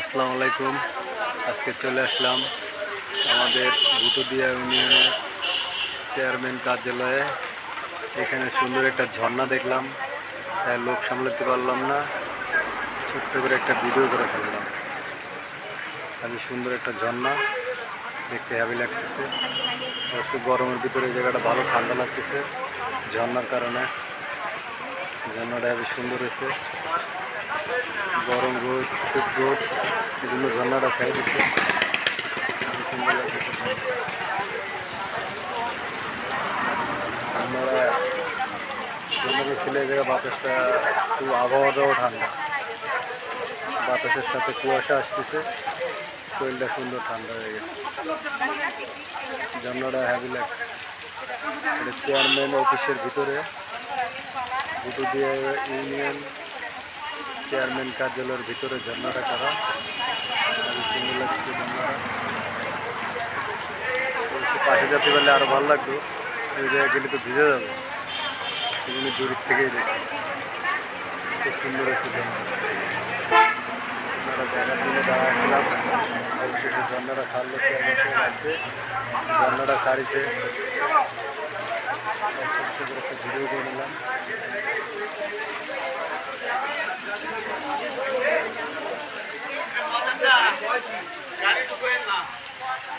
আসসালামু আলাইকুম। আজকে চলে আসলাম আমাদের ভুতুদিয়া ইউনিয়নের চেয়ারম্যান কার্যালয়ে। এখানে সুন্দর একটা ঝর্ণা দেখলাম, তাই লোক সামলাতে পারলাম না। ছোট্ট করে একটা ভিডিও করে ফেললাম। আমি সুন্দর একটা ঝর্ণা, দেখতে হ্যাভি লাগতেছে। অবশ্য গরমের ভিতরে এই জায়গাটা ভালো ঠান্ডা লাগতেছে, ঝর্ণার কারণে। ঝর্ণাটা হেবি সুন্দর হয়েছে। গরম রোদ, খুব রোদ দিচ্ছে খুব সুন্দর লাগতেছে ঝর্ণাটা ঝর্ণাটা ছিল জায়গায় বাতাসটা খুব আবহাওয়াটাও ঠান্ডা। বাতাসের সাথে কুয়াশা আসতেছে, শরীরটা সুন্দর ঠান্ডা হয়ে গেছে। ঝর্ণাটা হ্যাভি লাগছে এটা চেয়ারম্যান অফিসের ভিতরে। দিয়ে ইউনিয়ন চেয়ারম্যান কার্যালয়ের ভিতরে ঝর্ণাটা করা। সুন্দর লাগছে অবশ্য পাশে যেতে পারলে আরও ভালো লাগতো। ওই জায়গায় গেলে তো ভিজে যাবে। জন্য দূরের থেকেই দেখি। খুব সুন্দর আছে দেখার দাঁড়াচ্ছিলাম অবশেষে ছাড়লো চেয়ারম্যান আছে। ঝর্ণাটা একটা ভিডিও করে নিলাম আছে আমাদের পুকুরিয়া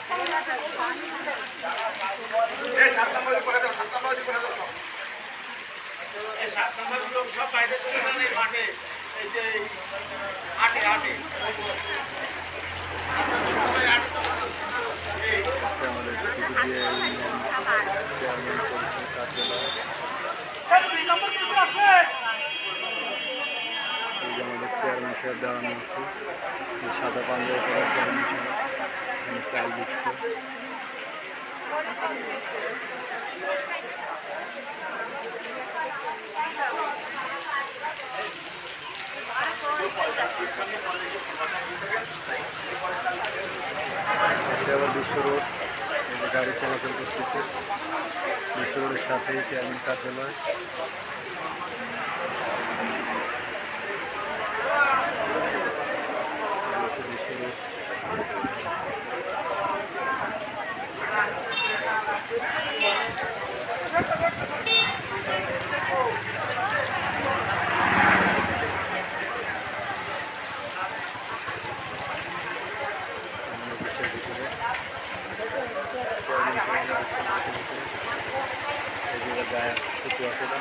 ইউনিয়ন চেয়ারম্যান সাহেব দাঁড়ানো আছে সাদা পাঞ্জাবি পরা চেয়ারম্যান সাহেব। চাল দিচ্ছে। আবার বিশ্ব রোড গাড়ি চলাচল করতেছে। বিশ্ব রোডের সাথেই চেয়ারম্যান কার্যালয়। হ্যাঁ, কিছু অসুবিধা